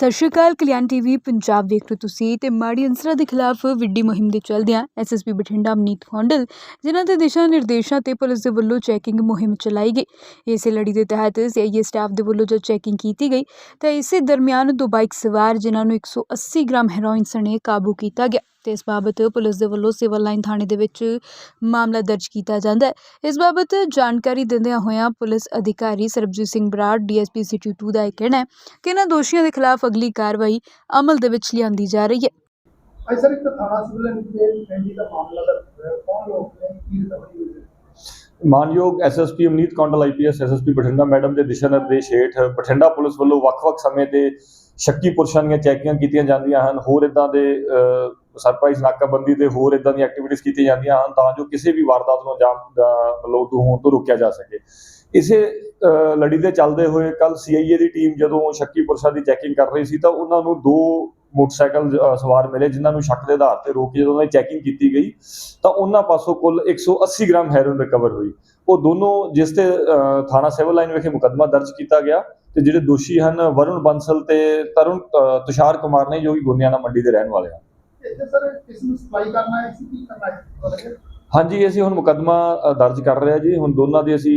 ਸਤਿ ਸ਼੍ਰੀ ਅਕਾਲ, ਕਲਿਆਣ ਟੀਵੀ, ਪੰਜਾਬ ਦੇਖ ਰਹੇ ਤੁਸੀਂ ਤੇ ਮਾੜੀ ਅਨਸਰਾਂ ਦੇ ਖਿਲਾਫ ਵਿੱਢੀ ਮੁਹਿੰਮ ਦੇ ਚੱਲਦਿਆਂ ਐਸਐਸਪੀ ਬਠਿੰਡਾ ਅਮਨੀਤ ਖੌਂਡਲ ਜਿਨ੍ਹਾਂ ਦੇ ਦਿਸ਼ਾ ਨਿਰਦੇਸ਼ਾਂ ਤੇ ਪੁਲਿਸ ਦੇ ਵੱਲੋਂ ਚੈਕਿੰਗ ਮੁਹਿੰਮ ਚਲਾਈ ਗਈ। ਇਸੇ ਲੜੀ ਦੇ ਤਹਿਤ ਸੀਆਈਏ ਸਟਾਫ ਦੇ ਵੱਲੋਂ ਜਦ ਚੈਕਿੰਗ ਕੀਤੀ ਗਈ, ਤਾਂ ਇਸੇ ਦਰਮਿਆਨ ਦੋ ਬਾਈਕ ਸਵਾਰ, ਜਿਨ੍ਹਾਂ ਨੂੰ 180 ਗ੍ਰਾਮ ਹੈਰੋਇਨ ਸਣੇ ਕਾਬੂ ਕੀਤਾ ਗਿਆ। ਤੇ ਇਸ ਬਾਬਤ ਪੁਲਿਸ ਦੇ ਵੱਲੋਂ ਸਿਵਲ ਲਾਈਨ ਥਾਣੇ ਦੇ ਵਿੱਚ ਮਾਮਲਾ ਦਰਜ ਕੀਤਾ ਜਾਂਦਾ ਹੈ। ਇਸ ਬਾਬਤ ਜਾਣਕਾਰੀ ਦਿੰਦਿਆਂ ਹੋਇਆਂ ਪੁਲਿਸ ਅਧਿਕਾਰੀ ਸਰਬਜੀਤ ਸਿੰਘ ਬਰਾੜ ਡੀਐਸਪੀ ਸਿਟੀ 2 ਦਾ ਇਹ ਕਹਿਣਾ ਹੈ ਕਿ ਇਹਨਾਂ ਦੋਸ਼ੀਆਂ ਦੇ ਖਿਲਾਫ ਅਗਲੀ ਕਾਰਵਾਈ ਅਮਲ ਦੇ ਵਿੱਚ ਲਿਆਂਦੀ ਜਾ ਰਹੀ ਹੈ। ਅੱਜ ਸਰ ਇੱਕ ਥਾਣਾ ਸਿਵਲ ਇੰਜੀਨੀਅਰ ਫੈਂਡੀ ਦਾ ਮਾਮਲਾ ਦਰਜ ਹੋਇਆ ਕੌਣ ਲੋਕ ਨੇ? ਕੀ ਰਿਕਵਰੀ ਹੋਈ ਹੈ? ਮਾਨਯੋਗ SSP Amneet Kondal IPS SSP Bathinda madam ਦੇ ਦਿਸ਼ਾ ਨਿਰਦੇਸ਼ ਹੇਠ ਬਠਿੰਡਾ ਪੁਲਿਸ ਵੱਲੋਂ ਵੱਖ-ਵੱਖ ਸਮੇਂ ਤੇ ਸ਼ੱਕੀ ਪੁਰਸ਼ਾਂ ਦੀਆਂ ਚੈਕਿੰਗਾਂ ਕੀਤੀਆਂ ਜਾਂਦੀਆਂ ਹਨ। ਹੋਰ ਇਦਾਂ ਦੇ ਸਰਪ੍ਰਾਈਜ਼ ਨਾਕਾਬੰਦੀ ਤੇ ਹੋਰ ਇਦਾਂ ਦੀਆਂ ਐਕਟੀਵਿਟੀਜ਼ ਕੀਤੀਆਂ ਜਾਂਦੀਆਂ ਹਨ ਤਾਂ ਜੋ ਕਿਸੇ ਵੀ ਵਾਰਦਾਤ ਨੂੰ ਅੰਜਾਮ ਦਾ- ਮਤਲਬ ਹੋਣ ਤੋਂ ਰੋਕਿਆ ਜਾ ਸਕੇ। ਇਸੇ ਲੜੀ ਦੇ ਚੱਲਦੇ ਹੋਏ ਕੱਲ ਸੀਆਈਏ ਦੀ ਟੀਮ ਜਦੋਂ ਸ਼ੱਕੀ ਪੁਰਸ਼ਾਂ ਦੀ ਚੈਕਿੰਗ ਕਰ ਰਹੀ ਸੀ ਤਾਂ ਉਹਨਾਂ ਨੂੰ ਦੋ ਮੋਟਰਸਾਈਕਲ ਸਵਾਰ ਮਿਲੇ ਜਿਨ੍ਹਾਂ ਨੂੰ ਸ਼ੱਕ ਦੇ ਆਧਾਰ ਤੇ ਰੋਕ ਕੇ ਜਦੋਂ ਉਹਨਾਂ ਦੀ ਚੈਕਿੰਗ ਕੀਤੀ ਗਈ ਤਾਂ ਉਹਨਾਂ ਪਾਸੋਂ ਕੁੱਲ 180 ਗ੍ਰਾਮ ਹੈਰੋਇਨ ਰਿਕਵਰ ਹੋਈ। ਉਹ ਦੋਨੋਂ ਜਿਸ ਤੇ ਥਾਣਾ ਸਿਵਲ ਲਾਈਨ ਵਿਖੇ ਮੁਕੱਦਮਾ ਦਰਜ ਕੀਤਾ ਗਿਆ ਤੇ ਜਿਹੜੇ ਦੋਸ਼ੀ ਹਨ ਵਰੁਣ ਬੰਸਲ ਤੇ ਤਰੁਣ ਤੁਸ਼ਾਰ ਕੁਮਾਰ ਨੇ ਜੋ ਕਿ ਗੋਨਿਆਣਾ ਮੰਡੀ ਦੇ ਰਹਿਣ ਵਾਲੇ ਹਨ। ਇੱਥੇ ਸਰ ਕਿਸ ਨੂੰ ਸਪਲਾਈ ਕਰਨਾ ਹੈ ਕੀ ਕਰਨਾ ਹੈ? ਪਤਾ ਲੱਗਿਆ? ਹਾਂਜੀ ਅਸੀਂ ਹੁਣ ਮੁਕੱਦਮਾ ਦਰਜ ਕਰ ਰਹੇ ਹਾਂ ਜੀ। ਹੁਣ ਦੋਨਾਂ ਦੀ ਅਸੀਂ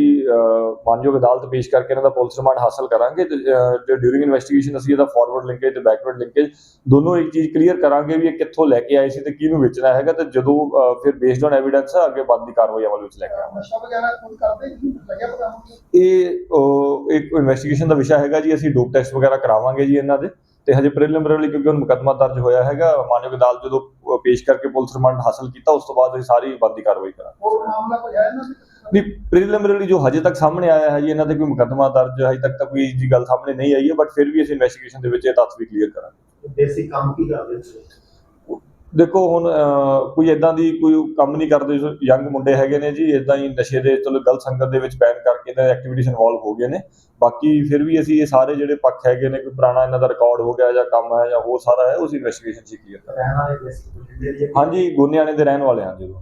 ਮਾਨਯੋਗ ਅਦਾਲਤ ਪੇਸ਼ ਕਰਕੇ ਇਹਨਾਂ ਦਾ ਪੁਲਿਸ ਰਿਮਾਂਡ ਹਾਸਲ ਕਰਾਂਗੇ ਤੇ ਡਿਊਰਿੰਗ ਇਨਵੈਸਟੀਗੇਸ਼ਨ ਅਸੀਂ ਇਹਦਾ ਫਾਰਵਰਡ ਲਿੰਕੇਜ ਤੇ ਬੈਕਵਰਡ ਲਿੰਕੇਜ ਦੋਨੋਂ ਇੱਕ ਚੀਜ਼ ਕਲੀਅਰ ਕਰਾਂਗੇ ਵੀ ਇਹ ਕਿੱਥੋਂ ਲੈ ਕੇ ਆਏ ਸੀ ਤੇ ਕਿਹਨੂੰ ਵੇਚਣਾ ਹੈਗਾ ਤੇ ਜਦੋਂ ਫਿਰ ਬੇਸਡ ਔਨ ਐਵੀਡੈਂਸ ਅੱਗੇ ਬਣਦੀ ਕਾਰਵਾਈ ਅਮਲ ਵਿੱਚ ਲੈ ਕੇ ਆਵਾਂਗੇ। ਨਸ਼ਾ ਵਗੈਰਾ ਕੋਈ ਕਰਦੇ ਲੱਗਿਆ ਪਤਾ ਇਹ ਇੱਕ ਇਨਵੈਸਟੀਗੇਸ਼ਨ ਦਾ ਵਿਸ਼ਾ ਹੈਗਾ ਜੀ। ਅਸੀਂ ਡੋਪ ਟੈਸਟ ਵਗੈਰਾ ਕਰਾਵਾਂਗੇ ਜੀ ਇਹਨਾਂ ਦੇ। ਤੇ ਹਜੇ ਪ੍ਰੀਲਿਮਿਨਰੀ ਕਿਉਂਕਿ ਹੁਣ ਮੁਕੱਦਮਾ ਦਰਜ ਹੋਇਆ ਹੈਗਾ ਮਾਨਯੋਗ ਅਦਾਲਤ ਜਦੋਂ ਪੇਸ਼ ਕਰਕੇ ਪੁਲਿਸ ਰਿਮਾਂਡ ਹਾਸਲ ਕੀਤਾ ਉਸ ਤੋਂ ਬਾਅਦ ਅਸੀਂ ਸਾਰੀ ਬੰਦੀ ਕਾਰਵਾਈ ਕਰਾਂਗੇ। ਹੋਰ ਮਾਮਲਾ ਕੋਈ ਹੈ ਨਾ ਨਹੀਂ ਪ੍ਰੀਲਿਮਿਨਰੀ ਜੋ ਹਜੇ ਤੱਕ ਸਾਹਮਣੇ ਆਇਆ ਹੈ ਜੀ ਇਹਨਾਂ ਤੇ ਕੋਈ ਮੁਕੱਦਮਾ ਦਰਜ ਹਜੇ ਤੱਕ ਤਾਂ ਕੋਈ ਜੀ ਗੱਲ ਸਾਹਮਣੇ ਨਹੀਂ ਆਈ ਹੈ ਬਟ ਫਿਰ ਵੀ ਅਸੀਂ ਇਨਵੈਸਟੀਗੇਸ਼ਨ ਦੇ ਵਿੱਚ ਇਹ ਤੱਥ ਵੀ ਕਲੀਅਰ ਕਰਾਂਗੇ। ਦੇਸੀ ਕੰਮ ਕੀ ਕਰਦੇ ਸੀ ਦੇਖੋ ਹੁਣ ਕੋਈ ਇਦਾਂ ਦੀ ਕੋਈ ਕੰਮ ਨਹੀਂ ਕਰਦੇ ਯੰਗ ਮੁੰਡੇ ਹੈਗੇ ਨੇ ਜੀ ਇਦਾਂ ਹੀ ਨਸ਼ੇ ਦੇ ਚਲੋ ਗਲਤ ਸੰਗਤ ਦੇ ਵਿੱਚ ਪੈਣ ਕਰਕੇ ਇਹਨਾਂ ਐਕਟੀਵਿਟੀਜ਼ ਇਨਵੋਲਵ ਹੋ ਗਏ ਨੇ ਬਾਕੀ ਫਿਰ ਵੀ ਅਸੀਂ ਇਹ ਸਾਰੇ ਜਿਹੜੇ ਪੱਖ ਹੈਗੇ ਨੇ ਕੋਈ ਪੁਰਾਣਾ ਇਹਨਾਂ ਦਾ ਰਿਕਾਰਡ ਹੋ ਗਿਆ ਜਾਂ ਕੰਮ ਹੈ ਜਾਂ ਹੋਰ ਸਾਰਾ ਹੈ ਉਸ ਇਨਵੈਸਟੀਗੇਸ਼ਨ ਚ ਕਲੀਅਰ ਕਰਾਂਗੇ ਹਾਂਜੀ ਗੋਨਿਆਣੇ ਦੇ ਰਹਿਣ ਵਾਲੇ ਹਾਂ ਜੀ।